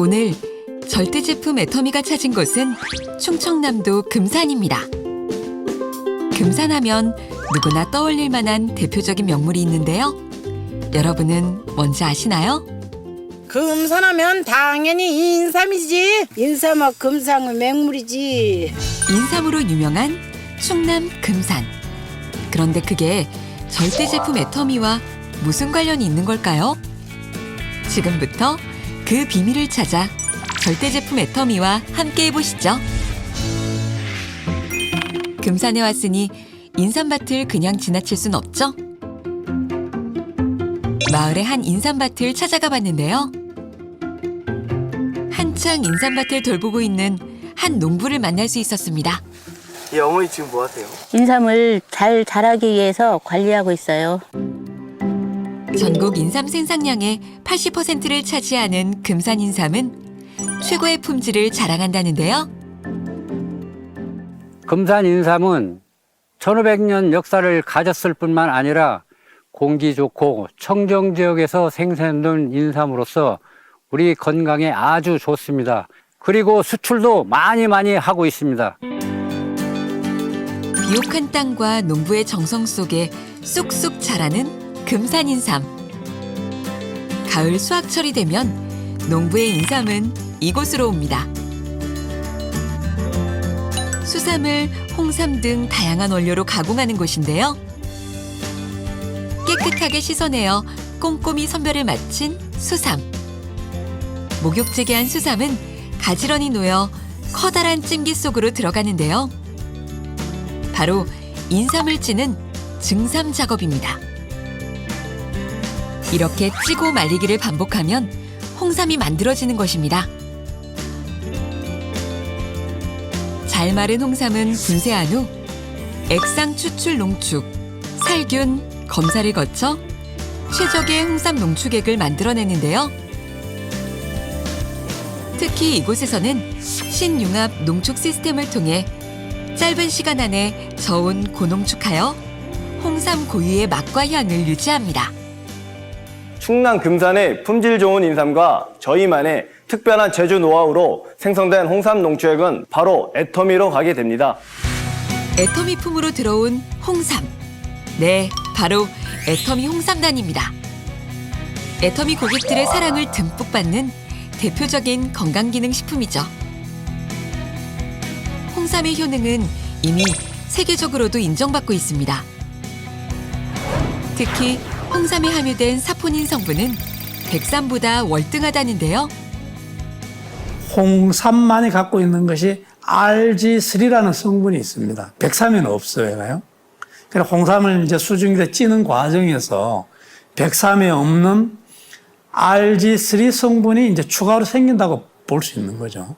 오늘 절대 제품 애터미가 찾은 곳은 충청남도 금산입니다. 금산하면 누구나 떠올릴 만한 대표적인 명물이 있는데요. 여러분은 뭔지 아시나요? 금산하면 당연히 인삼이지. 인삼과 금상은 맹물이지. 인삼으로 유명한 충남 금산. 그런데 그게 절대 제품 애터미와 무슨 관련이 있는 걸까요? 지금부터 그 비밀을 찾아 절대 제품 애터미와 함께 해보시죠. 금산에 왔으니 인삼밭을 그냥 지나칠 순 없죠? 마을의 한 인삼밭을 찾아가 봤는데요. 한창 인삼밭을 돌보고 있는 한 농부를 만날 수 있었습니다. 예, 어머니 지금 뭐 하세요? 인삼을 잘 자라기 위해서 관리하고 있어요. 전국 인삼 생산량의 80%를 차지하는 금산 인삼은 최고의 품질을 자랑한다는데요. 금산 인삼은 1500년 역사를 가졌을 뿐만 아니라 공기 좋고 청정 지역에서 생산된 인삼으로서 우리 건강에 아주 좋습니다. 그리고 수출도 많이 많이 하고 있습니다. 비옥한 땅과 농부의 정성 속에 쑥쑥 자라는 금산 인삼. 가을 수확철이 되면 농부의 인삼은 이곳으로 옵니다. 수삼을 홍삼 등 다양한 원료로 가공하는 곳인데요. 깨끗하게 씻어내어 꼼꼼히 선별을 마친 수삼. 목욕제기한 수삼은 가지런히 놓여 커다란 찜기 속으로 들어가는데요. 바로 인삼을 찌는 증삼 작업입니다. 이렇게 찌고 말리기를 반복하면 홍삼이 만들어지는 것입니다. 잘 마른 홍삼은 분쇄한 후 액상 추출 농축, 살균, 검사를 거쳐 최적의 홍삼 농축액을 만들어내는데요. 특히 이곳에서는 신융합 농축 시스템을 통해 짧은 시간 안에 저온 고농축하여 홍삼 고유의 맛과 향을 유지합니다. 충남 금산의 품질 좋은 인삼과 저희만의 특별한 제조 노하우로 생성된 홍삼 농축액은 바로 애터미로 가게 됩니다. 애터미 품으로 들어온 홍삼. 네, 바로 애터미 홍삼단입니다. 애터미 고객들의 사랑을 듬뿍 받는 대표적인 건강기능식품이죠. 홍삼의 효능은 이미 세계적으로도 인정받고 있습니다. 특히 홍삼에 함유된 사포닌 성분은 백삼보다 월등하다는데요. 홍삼만이 갖고 있는 것이 RG3라는 성분이 있습니다. 백삼에는 없어요. 그래서 홍삼을 이제 수증기에 찌는 과정에서 백삼에 없는 RG3 성분이 이제 추가로 생긴다고 볼 수 있는 거죠.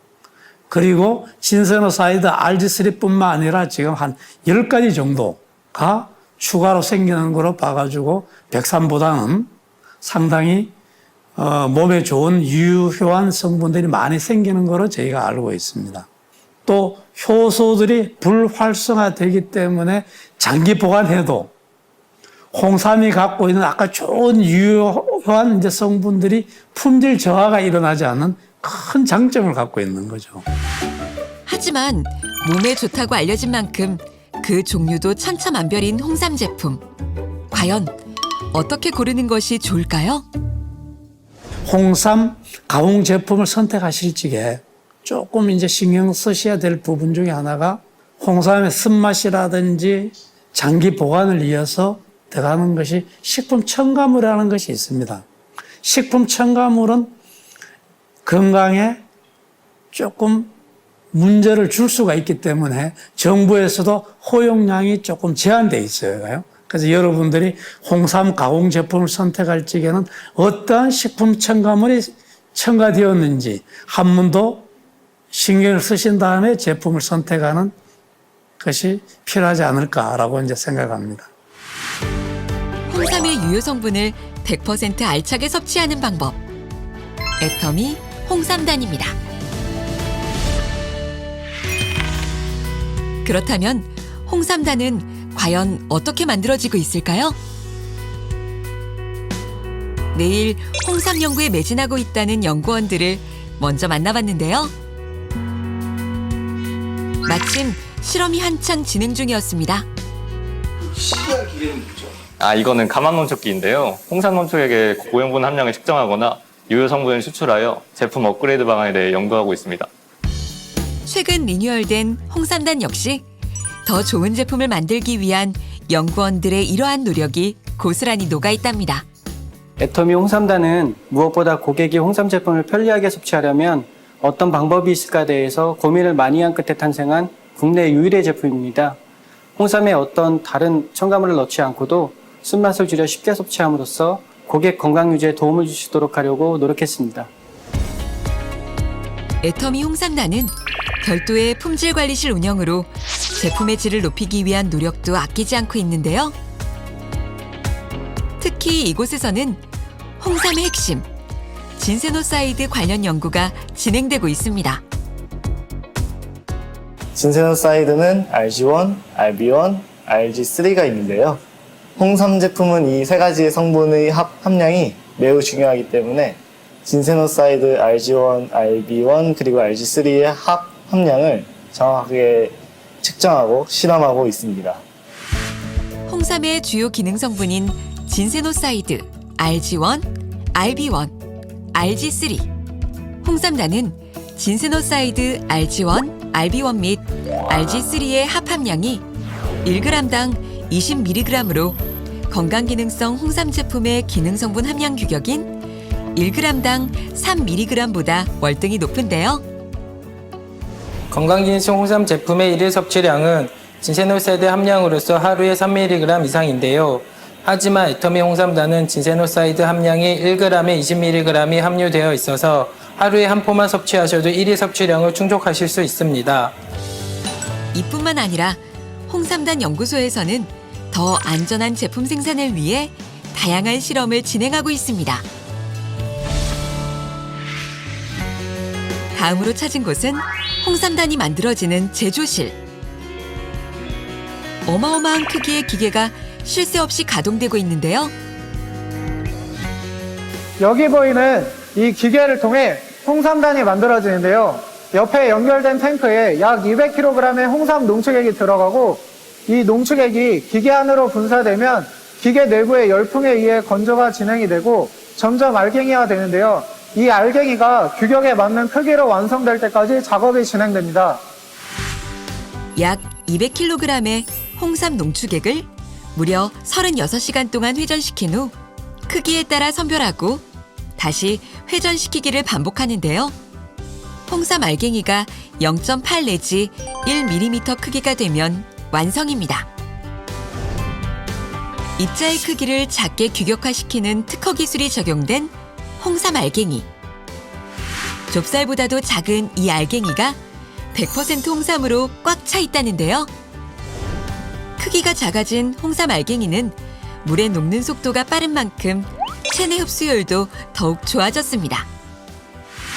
그리고 진세노사이드 RG3뿐만 아니라 지금 한 10가지 정도가 추가로 생기는 거로 봐가지고 백삼보다는 상당히 어, 몸에 좋은 유효한 성분들이 많이 생기는 거로 저희가 알고 있습니다. 또 효소들이 불활성화되기 때문에 장기 보관해도 홍삼이 갖고 있는 아까 좋은 유효한 이제 성분들이 품질 저하가 일어나지 않는 큰 장점을 갖고 있는 거죠. 하지만 몸에 좋다고 알려진 만큼 그 종류도 천차만별인 홍삼 제품. 과연 어떻게 고르는 것이 좋을까요? 홍삼 가공 제품을 선택하실 적에 조금 이제 신경 쓰셔야 될 부분 중에 하나가 홍삼의 쓴맛이라든지 장기 보관을 위해서 들어가는 것이 식품 첨가물이라는 것이 있습니다. 식품 첨가물은 건강에 조금 문제를 줄 수가 있기 때문에 정부에서도 허용량이 조금 제한돼 있어요. 그래서 여러분들이 홍삼 가공 제품을 선택할 적에는 어떠한 식품 첨가물이 첨가되었는지 한번더 신경을 쓰신 다음에 제품을 선택하는 것이 필요하지 않을까라고 이제 생각합니다. 홍삼의 유효 성분을 100% 알차게 섭취하는 방법. 애터미 홍삼단입니다. 그렇다면 홍삼단은 과연 어떻게 만들어지고 있을까요? 내일 홍삼 연구에 매진하고 있다는 연구원들을 먼저 만나봤는데요. 마침 실험이 한창 진행 중이었습니다. 아, 이거는 가만 농축기인데요. 홍삼 농축액의 고형분 함량을 측정하거나 유효 성분을 추출하여 제품 업그레이드 방안에 대해 연구하고 있습니다. 최근 리뉴얼된 홍삼단 역시 더 좋은 제품을 만들기 위한 연구원들의 이러한 노력이 고스란히 녹아 있답니다. 애터미 홍삼단은 무엇보다 고객이 홍삼 제품을 편리하게 섭취하려면 어떤 방법이 있을까 대해서 고민을 많이 한 끝에 탄생한 국내 유일의 제품입니다. 홍삼에 어떤 다른 첨가물을 넣지 않고도 쓴맛을 줄여 쉽게 섭취함으로써 고객 건강 유지에 도움을 주시도록 하려고 노력했습니다. 애터미 홍삼단은 별도의 품질 관리실 운영으로 제품의 질을 높이기 위한 노력도 아끼지 않고 있는데요. 특히 이곳에서는 홍삼의 핵심 진세노사이드 관련 연구가 진행되고 있습니다. 진세노사이드는 RG1, RB1, RG3가 있는데요. 홍삼 제품은 이 세 가지의 성분의 합, 함량이 매우 중요하기 때문에 진세노사이드 RG1, RB1 그리고 RG3의 합 함량을 정확하게 측정하고 실험하고 있습니다. 홍삼의 주요 기능 성분인 진세노사이드, RG1, RB1, RG3. 홍삼단은 진세노사이드 RG1, RB1 및 RG3의 합함량이 1g당 20mg으로 건강기능성 홍삼 제품의 기능성분 함량 규격인 1g당 3mg보다 월등히 높은데요. 건강기능성 홍삼 제품의 일일 섭취량은 진세노사이드 함량으로서 하루에 3mg 이상인데요. 하지만 애터미 홍삼단은 진세노사이드 함량이 1g에 20mg이 함유되어 있어서 하루에 한 포만 섭취하셔도 일일 섭취량을 충족하실 수 있습니다. 이뿐만 아니라 홍삼단 연구소에서는 더 안전한 제품 생산을 위해 다양한 실험을 진행하고 있습니다. 다음으로 찾은 곳은 홍삼단이 만들어지는 제조실. 어마어마한 크기의 기계가 쉴 새 없이 가동되고 있는데요. 여기 보이는 이 기계를 통해 홍삼단이 만들어지는데요. 옆에 연결된 탱크에 약 200kg의 홍삼 농축액이 들어가고 이 농축액이 기계 안으로 분사되면 기계 내부의 열풍에 의해 건조가 진행이 되고 점점 알갱이가 되는데요. 이 알갱이가 규격에 맞는 크기로 완성될 때까지 작업이 진행됩니다. 약 200kg의 홍삼 농축액을 무려 36시간 동안 회전시킨 후 크기에 따라 선별하고 다시 회전시키기를 반복하는데요. 홍삼 알갱이가 0.8 내지 1mm 크기가 되면 완성입니다. 입자의 크기를 작게 규격화시키는 특허 기술이 적용된 홍삼 알갱이. 좁쌀보다도 작은 이 알갱이가 100% 홍삼으로 꽉 차 있다는데요. 크기가 작아진 홍삼 알갱이는 물에 녹는 속도가 빠른 만큼 체내 흡수율도 더욱 좋아졌습니다.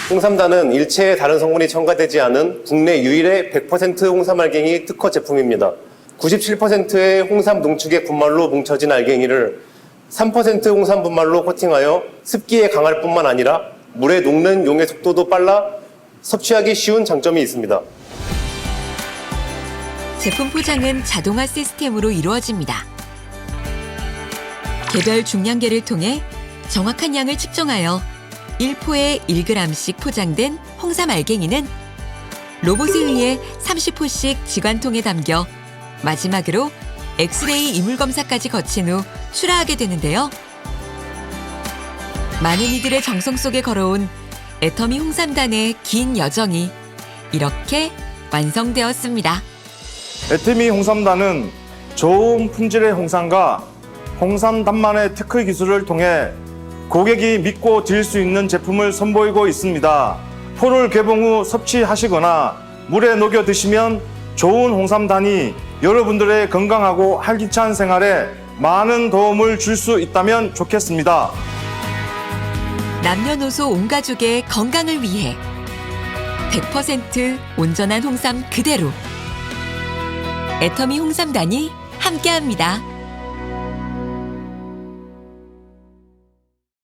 홍삼단은 일체의 다른 성분이 첨가되지 않은 국내 유일의 100% 홍삼 알갱이 특허 제품입니다. 97%의 홍삼 농축의 분말로 뭉쳐진 알갱이를 3% 홍삼 분말로 코팅하여 습기에 강할 뿐만 아니라 물에 녹는 용의 속도도 빨라 섭취하기 쉬운 장점이 있습니다. 제품 포장은 자동화 시스템으로 이루어집니다. 개별 중량계를 통해 정확한 양을 측정하여 1포에 1g씩 포장된 홍삼 알갱이는 로봇에 의해 30포씩 지관통에 담겨 마지막으로 엑스레이 이물 검사까지 거친 후 출하하게 되는데요. 많은 이들의 정성 속에 걸어온 애터미 홍삼단의 긴 여정이 이렇게 완성되었습니다. 애터미 홍삼단은 좋은 품질의 홍삼과 홍삼단만의 특허 기술을 통해 고객이 믿고 들 수 있는 제품을 선보이고 있습니다. 포를 개봉 후 섭취하시거나 물에 녹여 드시면 좋은 홍삼단이 여러분들의 건강하고 활기찬 생활에 많은 도움을 줄 수 있다면 좋겠습니다. 남녀노소 온 가족의 건강을 위해 100% 온전한 홍삼 그대로 애터미 홍삼단이 함께합니다.